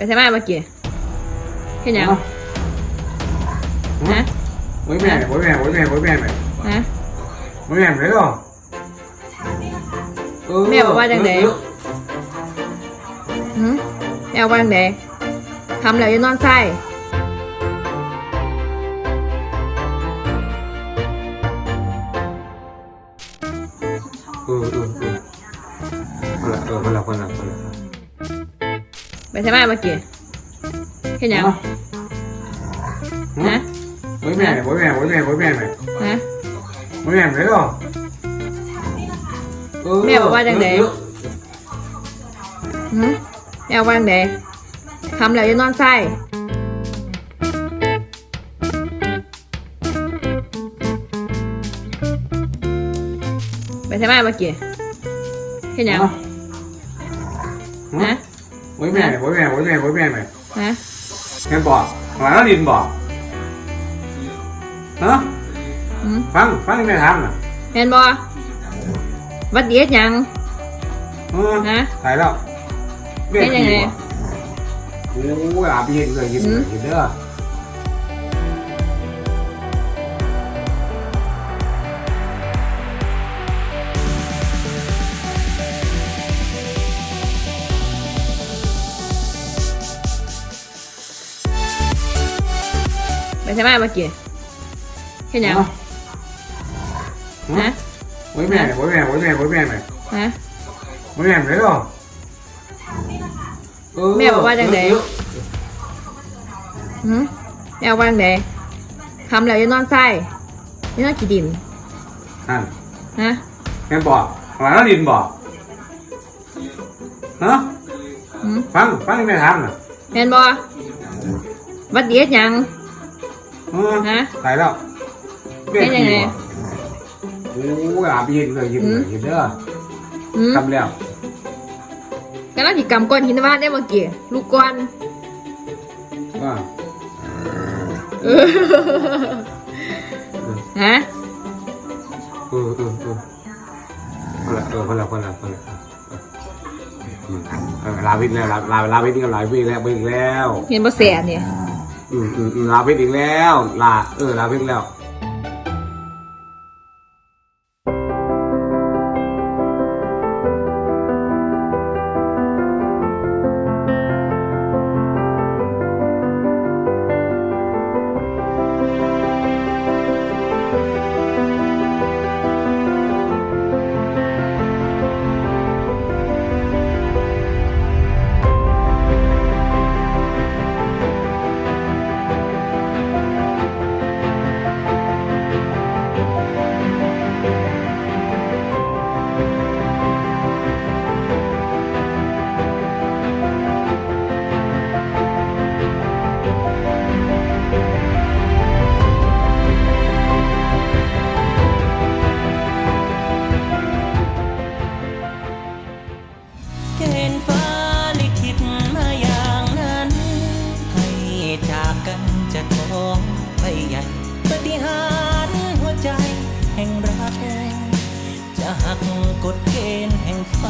ไปใช่ไหมเมื่อกี้เห็นยังเอ้าฮะโอ้ยแม่โอ้ยแม่โอ้ยแม่โอ้ยแม่แม่ฮะโอ้ยแม่ไหนหรอเแม่บอกว่าจังใดเออหืมแมววางไหนทำแล้วอยังนอนไส้เออเออ ไปใช่ไหมเมื่อกี้เห็นยังเอ้าฮะโอ้ยแม่โอ้ยแม่โอ้ยแม่โอ้ยแม่แม่ฮะโอ้ยแม่ไหนหรอเแม่บอกว่าจังใดเออหืมแมววางไหนทำแล้วอยังนอนไส้ไปใช่ไหมเมื่อกี้เห็นยังเอ้าฮะ โอ้ยแม่โอ้ยแม่โอ้ยแม่โอ้ยแม่แม่ฮะแม่บอกหลานดินบอกฮะหืมฟังฟังที่แม่ถามน่ะเห็นบ่วัดเดียดยังเออฮะตายแล้วเป็นยังไงโอ้ยอาบเย็นเลยเย็นเลยเย็นเด้อ ใช่ไหมเมื่อกี้เห็นยังเอ้าฮะโอ้ยแม่โอ้ยแม่โอ้ยแม่โอ้ยแม่แม่ฮะโอ้ยแม่ไหนหรอเแม่บอกว่าจังใดเออหืมแมววางไหนทำแล้วอยังนอนไส้อยังนอนกี่ดินนั่นฮะแม่บอกหลานดินบอกฮะหืมฟังฟังที่แม่ถามน่ะเห็นบ่วัดเดียดยังเออ ฮะตายแล้วเป็นยังไงโอ้ยอาบเย็นเลยเย็นเลยเย็นเด้อหืมทำแล้วกำลังจิกรรมก้อนหินวาดได้เมื่อกี้ลูกก้อนว่าเออฮะเออเออเออคนละเออคนละคนละคนละอืมเออลาวิทย์แล้วลาลาลาวิทย์นี่ก็ลาวิทย์แล้ววิทย์แล้ว เห็นบ่แสนเนี่ย อืมอืมอืมลาเพชรอีกแล้ว ลา เออ ลาเพชรแล้ว กฎเกณฑ์แห่งฟ้า